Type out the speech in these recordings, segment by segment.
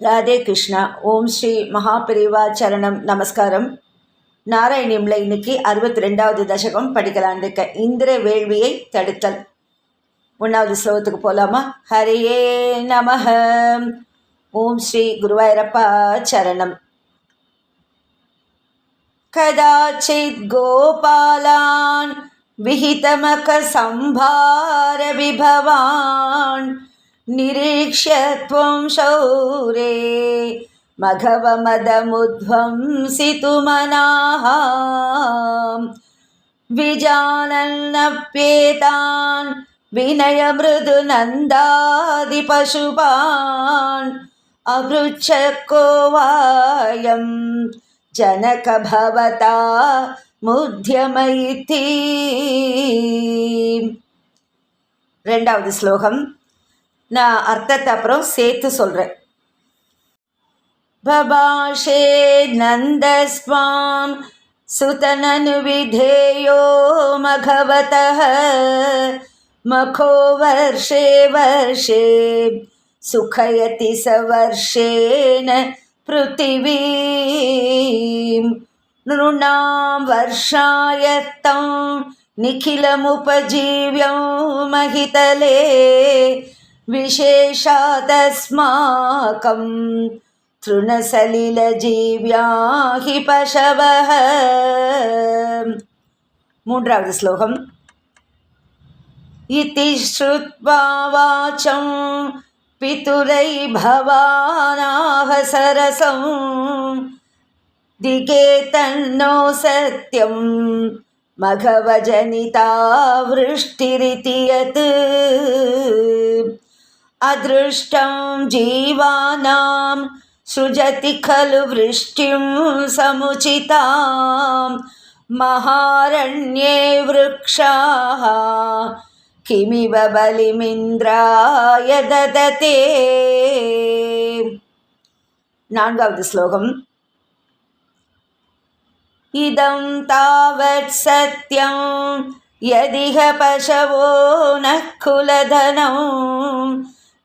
ராதே கிருஷ்ணா ஓம் ஸ்ரீ மகாபிரிவா சரணம் நமஸ்காரம். நாராயணியம்ல இன்னைக்கு அறுபத்தி ரெண்டாவது தசகம் படிக்கலாம். இருக்க இந்திர வேள்வியை தடுத்தல். ஒன்றாவது ஸ்லோகத்துக்கு போகலாமா ஹரியே நமஹ. ஓம் ஸ்ரீ குருவாயிரப்பா சரணம். கதாச்சித் கோபாலான் விஹிதமக சம்பார விபவான் निरीक्ष्य त्वं शौरे मघवमदमुध्वंसितुमनाः विजानन्नप्येतान् विनयमृदुनन्दादिपशुपान् अवृच्छ को वायं जनकभवता मुध्यमयिति रेण्डावद् श्लोकम् நான் அர்த்தத்தை அப்புறம் சேர்த்து சொல்கிறேன் பபாஷே நந்தஸ்வாம் சுதனனு விதேயோ மகவதः मखो वर्षे वर्षे सुखयति स वर्षेण पृथिवीं नृणां वर्षायत्तं निखिलमुपजीव्यं महितले विशेषादस्माकं तृणसलिलजीव्या हि पशवः மூன்றாவது ஸ்லோகம் इति श्रुत्वा वाचं पितुरै भवानाह सरसं दिगे तन्नो सत्यं मघवजनिता वृष्टिरिति यत् अदृष्टं जीवानां सृजति खलु वृष्टिं समुचितां महारण्ये वृक्षाः किमिव बलिमिन्द्राय ददते नान्गावद् श्लोकम् इदं तावत् सत्यं यदिह पशवो नः कुलधनौ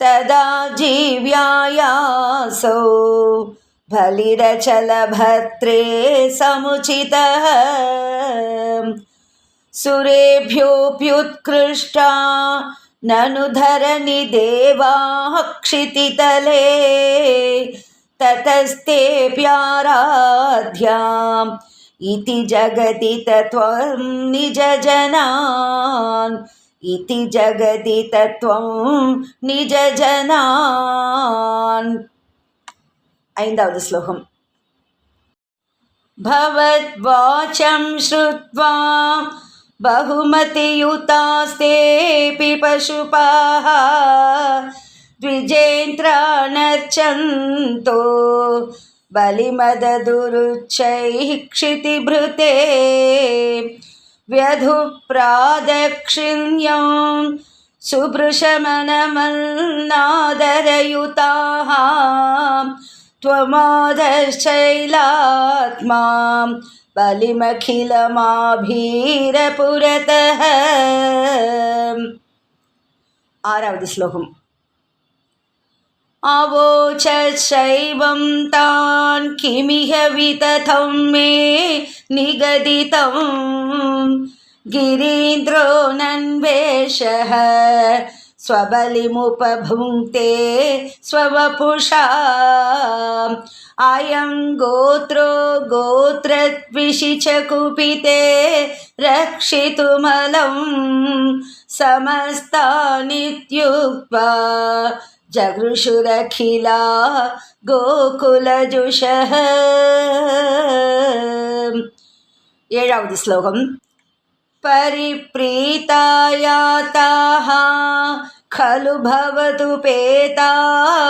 तदा जीव्यायासो। बलिरचलभद्रे समुचितः। सुरेभ्योऽप्युत्कृष्टा ननु धरनि देवाः क्षितितले। ततस्तेऽप्याराध्याम् इति जगति तत्त्वं निजजनान्। इति जगति तत्त्वं निजजनान् ऐन्दावद् श्लोकम् भवद्वाचं श्रुत्वा बहुमतियुतास्तेऽपि पशुपाः द्विजेन्द्रानर्चन्तो बलिमददुरुच्चैः क्षितिभृते व्यधुप्रादक्षिण्यं सुभृशमनमन्नादरयुताः त्वमादश्चैलात्मा बलिमखिलमाभीरपुरतः आरावद् श्लोकम् अवोचशैवं तान् किमिह वितथं मे निगदितं। गिरीन्द्रो नन्वेषः स्वबलिमुपभुङ्क्ते स्ववपुषा। अयं गोत्रो गोत्रद्विषि च कुपिते रक्षितुमलं समस्तानित्युक्त्वा जगृषुरखिला गोकुलजुषः ஏழாவது ஸ்லோகம் परिप्रीतायाताः खलु भवतु पेता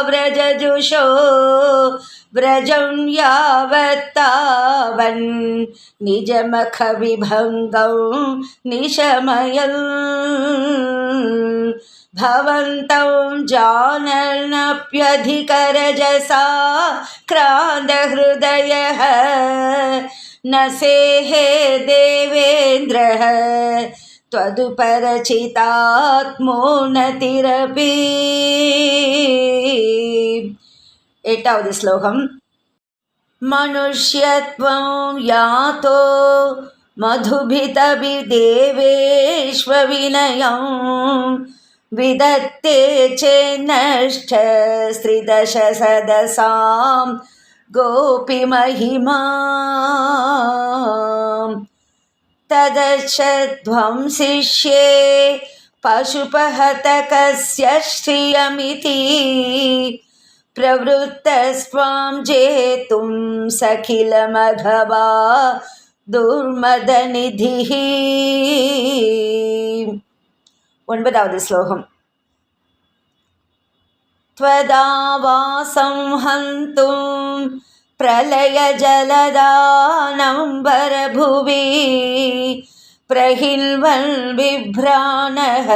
व्रजजुषो व्रजं यावत्तावन् निजमखविभङ्गं निशमयन् भवन्तं जानन्नप्यधिकरजसा क्रान्तहृदयः। न सेहे देवेन्द्रः त्वदुपरचितात्मोन्नतिरपि एटावद् श्लोकम्। मनुष्यत्वं यातो मधुभितभिदेवेष्वविनयं विदत्ते चेन्नष्टस्त्रिदशसदसां गोपिमहिमा तदच ध्वं शिष्ये पशुपहतकस्य श्रियमिति। प्रवृत्तस्त्वां जेतुं सखिलमघवा दुर्मदनिधिः। ஒன்பதாவது ஸ்லோகம் त्वदावासं हन्तुं प्रलयजलदानम्बरभुवि प्रहिल्वन् बिभ्राणः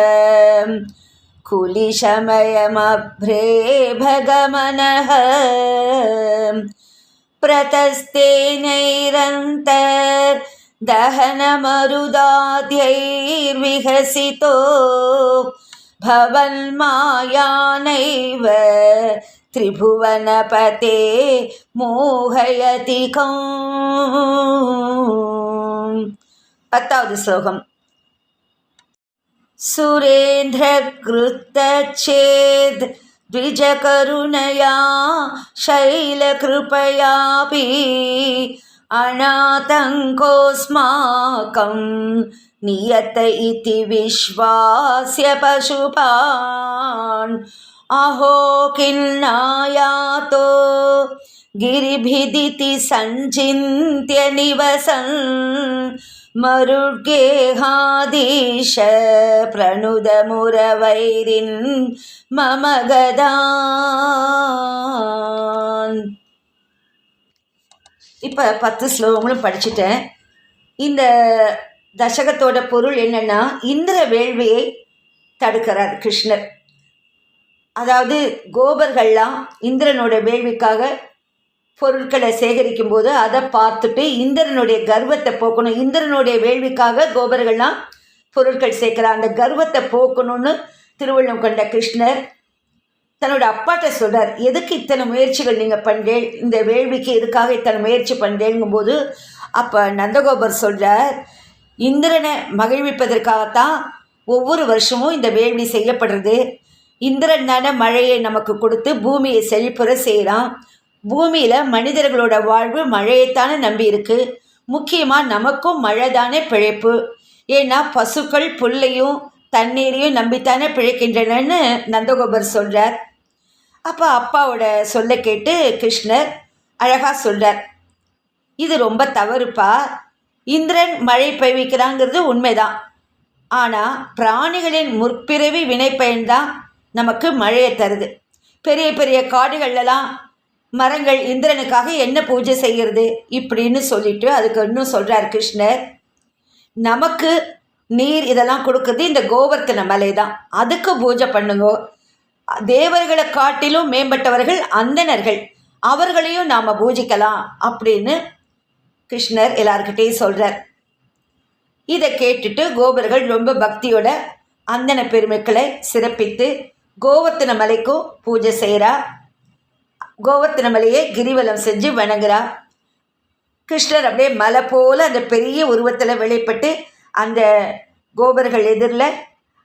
कुलिशमयमभ्रे भगमनः प्रतस्तेनैरन्तर्दहनमरुदाद्यैर्विहसितो भवन्मायानैव त्रिभुवनपते मोहयति कौम् பத்தாவது ஸ்லோகம் सुरेन्द्रकृतच्छेद् द्विजकरुणया शैलकृपयापि अनातङ्कोऽस्माकं नियत इति विश्वास्य पशुपान्। अहो किन्नायातो गिरिभिदिति सञ्चिन्त्य निवसन्। मरुर्गेहादीश प्रणुदमुरवैरिन् मम गदान् இப்போ பத்து ஸ்லோகங்களும் படிச்சுட்டேன். இந்த தசகத்தோட பொருள் என்னென்னா இந்திர வேள்வியை தடுக்கிறார் கிருஷ்ணர். அதாவது கோபர்கள்லாம் இந்திரனோட வேள்விக்காக பொருட்களை சேகரிக்கும் போது அதை பார்த்துட்டு இந்திரனுடைய கர்வத்தை போக்கணும். இந்திரனுடைய வேள்விக்காக கோபர்கள்லாம் பொருட்கள் சேர்க்கிறார். அந்த கர்வத்தை போக்கணும்னு திருவள்ளம் கொண்ட கிருஷ்ணர் தன்னோட அப்பாட்ட சொல்கிறார் எதுக்கு இத்தனை முயற்சிகள் நீங்கள் பண்ணுறேன் இந்த வேள்விக்கு எதுக்காக இத்தனை முயற்சி பண்ணுறேங்கும்போது அப்போ நந்தகோபர் சொல்கிறார் இந்திரனை மகிழ்விப்பதற்காகத்தான் ஒவ்வொரு வருஷமும் இந்த வேள்வி செய்யப்படுறது. இந்திரன் தானே மழையை நமக்கு கொடுத்து பூமியை செழிப்புற செய்கிறான் பூமியில் மனிதர்களோட வாழ்வு மழையைத்தானே நம்பி இருக்கு முக்கியமாக நமக்கும் மழை தானே பிழைப்பு. ஏன்னா பசுக்கள் புல்லையும் தண்ணீரையும் நம்பித்தானே பிழைக்கின்றனன்னு நந்தகோபர் சொல்கிறார் அப்போ அப்பாவோட சொல்ல கேட்டு கிருஷ்ணர் அழகாக சொல்கிறார் இது ரொம்ப தவறுப்பா? இந்திரன் மழை பெய்விக்கிறாங்கிறது உண்மைதான். ஆனால் பிராணிகளின் முற்பிறவி வினைப்பயன்தான் நமக்கு மழையை தருது. பெரிய பெரிய காடுகள்லாம் மரங்கள் இந்திரனுக்காக என்ன பூஜை செய்கிறது இப்படின்னு சொல்லிட்டு அதுக்கு இன்னும் சொல்கிறார் கிருஷ்ணர். நமக்கு நீர் இதெல்லாம் கொடுக்குறது இந்த கோவர்த்தன மலை தான் அதுக்கு பூஜை பண்ணுங்க. தேவர்களை காட்டிலும் மேம்பட்டவர்கள் அந்தணர்கள். அவர்களையும் நாம் பூஜிக்கலாம் அப்படின்னு கிருஷ்ணர் எல்லார்கிட்டையும் சொல்கிறார் இதை கேட்டுட்டு கோபர்கள் ரொம்ப பக்தியோட அந்தன பெருமக்களை சிறப்பித்து கோவர்த்தன மலைக்கும் பூஜை செய்கிறா கோவர்த்தன மலையை கிரிவலம் செஞ்சு வணங்குறா. கிருஷ்ணர் அப்படியே மலை போல் அந்த பெரிய உருவத்தில் வெளிப்பட்டு அந்த கோபர்கள் எதிரில்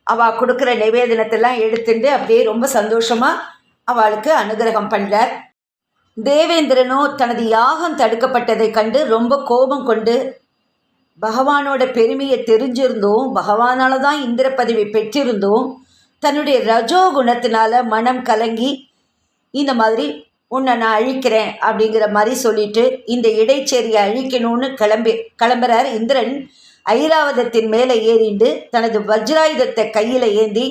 அவள் கொடுக்குற நிவேதனத்தெல்லாம் எடுத்துட்டு அப்படியே ரொம்ப சந்தோஷமாக அவளுக்கு அனுகிரகம் பண்ணுறார் தேவேந்திரனோ தனது யாகம் தடுக்கப்பட்டதை கண்டு ரொம்ப கோபம் கொண்டு பகவானோட பெருமையை தெரிஞ்சிருந்தோம். பகவானால தான் இந்திர பதவி பெற்றிருந்தோம். தன்னுடைய ரஜோ குணத்தினால மனம் கலங்கி இந்த மாதிரி உன்னை நான் அழிக்கிறேன் அப்படிங்கிற மாதிரி சொல்லிட்டு இந்த இடைச்சேரியை அழிக்கணும்னு கிளம்பி கிளம்புறார் இந்திரன். ஐராவதத்தின் மேலே ஏறிண்டு தனது வஜ்ராயுதத்தை கையில் ஏந்தி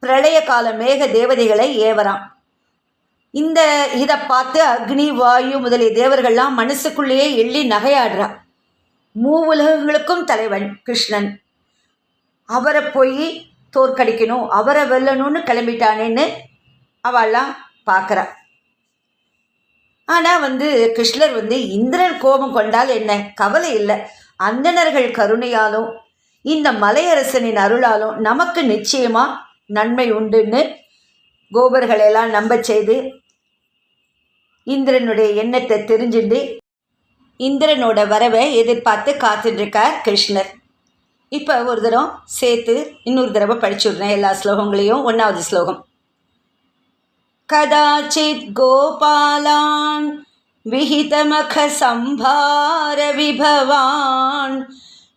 பிரளய கால மேக தேவதைகளை ஏவரான் இந்த இதை பார்த்து அக்னி வாயு முதலிய தேவர்கள்லாம் மனசுக்குள்ளேயே எள்ளி நகையாடுறா மூவுலகங்களுக்கும் தலைவன் கிருஷ்ணன். அவரை போய் தோற்கடிக்கணும் அவரை வெல்லணும்னு கிளம்பிட்டானேன்னு அவெல்லாம் பார்க்குறா. ஆனால் வந்து கிருஷ்ணர் வந்து இந்திரன் கோபம் கொண்டால் என்ன? கவலை இல்லை. அந்தணர்கள் கருணையாலும் இந்த மலையரசனின் அருளாலும் நமக்கு நிச்சயமாக நன்மை உண்டுன்னு கோபர்களெல்லாம் நம்ப செய்து இந்திரனுடைய எண்ணத்தை தெரிஞ்சுட்டு இந்திரனோட வரவை எதிர்பார்த்து காத்துட்ருக்கார் கிருஷ்ணர். இப்போ ஒரு தரம் சேர்த்து இன்னொரு தடவை படிச்சுடுறேன் எல்லா ஸ்லோகங்களையும் ஒன்றாவது ஸ்லோகம். கதாச்சித் கோபாலான் विहितमखसम्भारविभवान्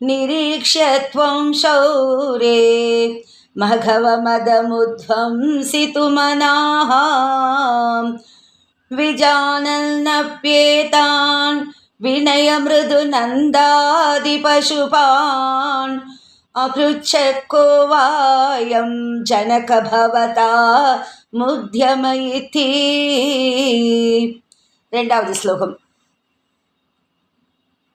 निरीक्ष्य त्वं शौरे। मघवमदमुध्वंसितुमनाः विजानन्नप्येतान् विनयमृदुनन्दादिपशुपान्। अपृच्छको वायं जनकभवता मुध्यम इति ரெண்டாவது ஸ்லோகம்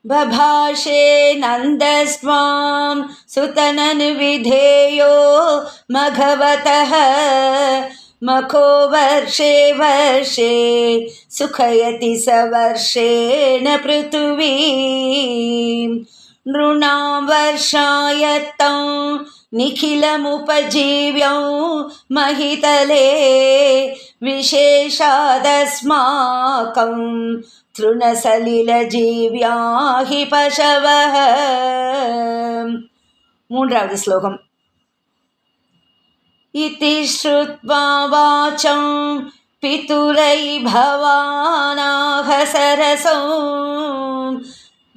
बभाषे नन्दस्त्वां सुतननुविधेयो मघवतः मखो वर्षे वर्षे सुखयति स वर्षेण पृथिवी नृणां वर्षायत्तं निखिलमुपजीव्यं महितले विशेषादस्माकं तृणसलिलजीव्या हि पशवः மூன்றாவது ஸ்லோகம் इति श्रुत्वा वाचं पितुरै भवानाह सरसौ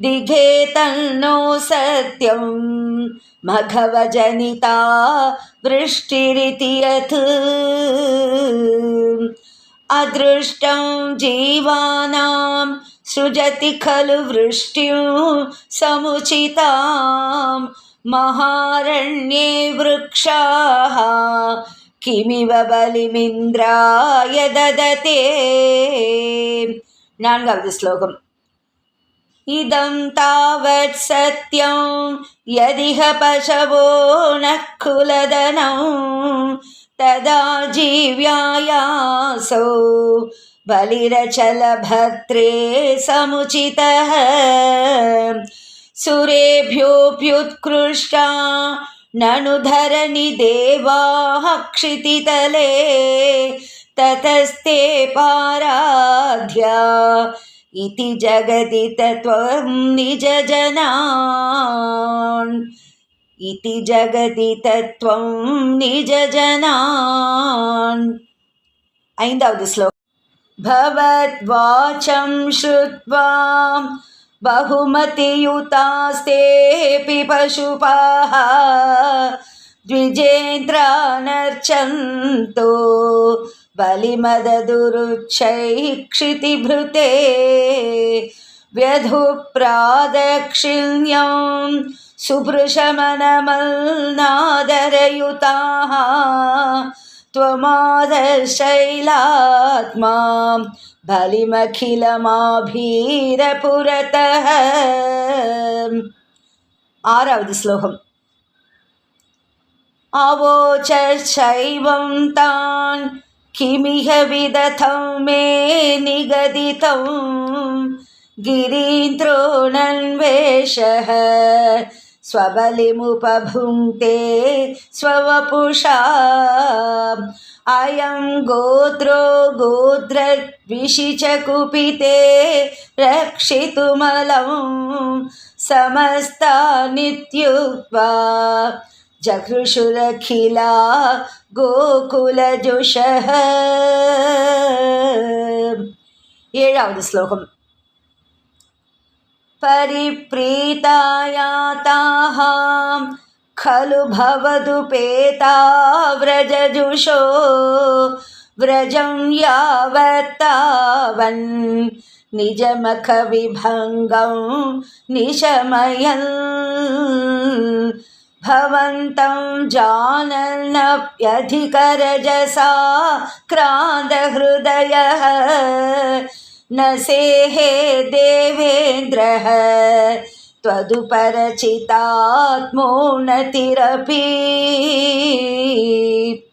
दिघे तन्नो सत्यं मघवजनिता वृष्टिरिति यत् अदृष्टं जीवानां सृजति खलु वृष्टिं समुचितां महारण्ये वृक्षाः किमिव बलिमिन्द्राय ददते नान्गावद् श्लोकम् इदं तावत् सत्यं यदिह पशवो नः कुलदनं तदा जीव्यायासौ बलिरचलभद्रे समुचितः सुरेभ्योऽप्युत्कृष्टा ननु धरणि देवाः क्षितितले ततस्ते पाराध्या इति जगति तत्त्वं निजजनान्। इति जगति तत्त्वं निजजनान्। ऐन्दावद् श्लोक। भवद्वाचं श्रुत्वा बहुमतियुतास्तेऽपि पशुपाः द्विजेन्द्रानर्चन्तो। बलिमदुरुक्षिभृते क्षितिभृते व्यधुप्रादक्षिण्यं सुभृशमनमल्नादरयुताः त्वमादशैलात्मा बलिमखिलमाभीरपुरतः। आरावद् श्लोकम् अवोचैवं तान् किमिह विदथं मे निगदितं गिरीन्द्रोणन्वेषः स्वबलिमुपभुङ्क्ते स्ववपुषा। अयं गोत्रो गोत्रद्विषि च कुपिते रक्षितुमलं समस्तानित्युक्त्वा जघृषुरखिला गोकुलजुषः ஏழாவது ஸ்லோகம் परिप्रीतायाताः खलु भवदुपेता व्रजजुषो व्रजं यावत्तावन् निजमखविभङ्गं निशमयन् भवन्तं जानन्नप्यधिकरजसा क्रान्तहृदयः। न सेहे देवेन्द्रः त्वदुपरचितात्मोन्नतिरपि।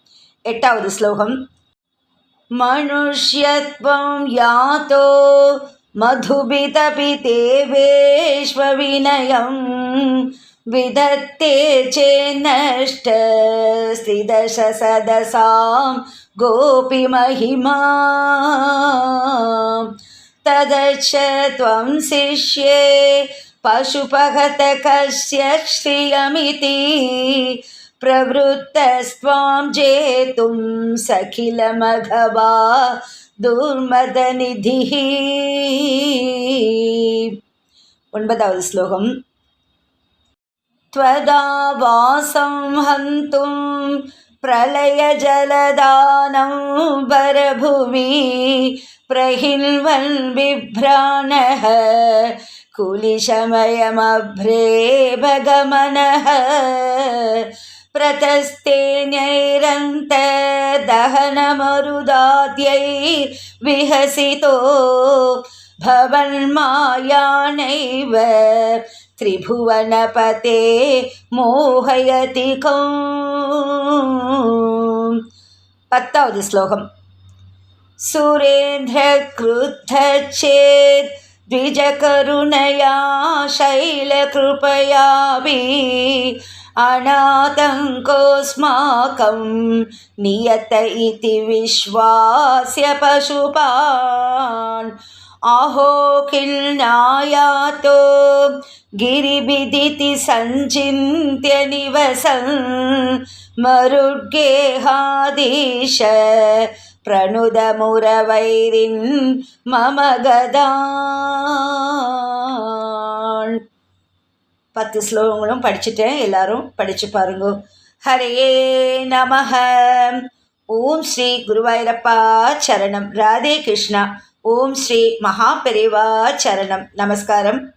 एटावद् श्लोकम्। मनुष्यत्वं यातो मधुभितपि ते वेश्वविनयं विधत्ते चेन्नष्टस्त्रिदश सदसां गोपिमहिमा तदच्च त्वं शिष्ये पशुपहत कस्य श्रियमिति प्रवृत्तस्त्वां जेतुं सखिलमघवा दुर्मदनिधिः ஒன்பதாவது ஸ்லோகம் त्वदावासं हन्तुं प्रलयजलदानं वरभुवि प्रहिन्वन् बिभ्राणः कुलिशमयमभ्रे भगमनः प्रतस्तेऽन्यैरन्तदहनमरुदाद्यै विहसितो भवन्मायानैव त्रिभुवनपते मोहयति कौम् பத்தாவது ஸ்லோகம் सुरेन्द्रक्रुद्धचेत् द्विजकरुणया शैलकृपयापि अनातङ्कोऽस्माकं नियत इति विश्वास्य पशुपान् अहो किल्नायातो गिरिबिदिति सञ्चिन्त्य निवसन् मरुड्गेहादीश प्रणुदमुरवैरिन् मम गदान् பத்து ஸ்லோகங்களும் படிச்சுட்டேன் எல்லாரும் படிச்சு பாருங்க ஹரே நமஹ ஓம் ஸ்ரீ குருவாயூரப்பா சரணம் ராதே கிருஷ்ணா ஓம் ஸ்ரீ மகாபெரிவா சரணம். நமஸ்காரம்.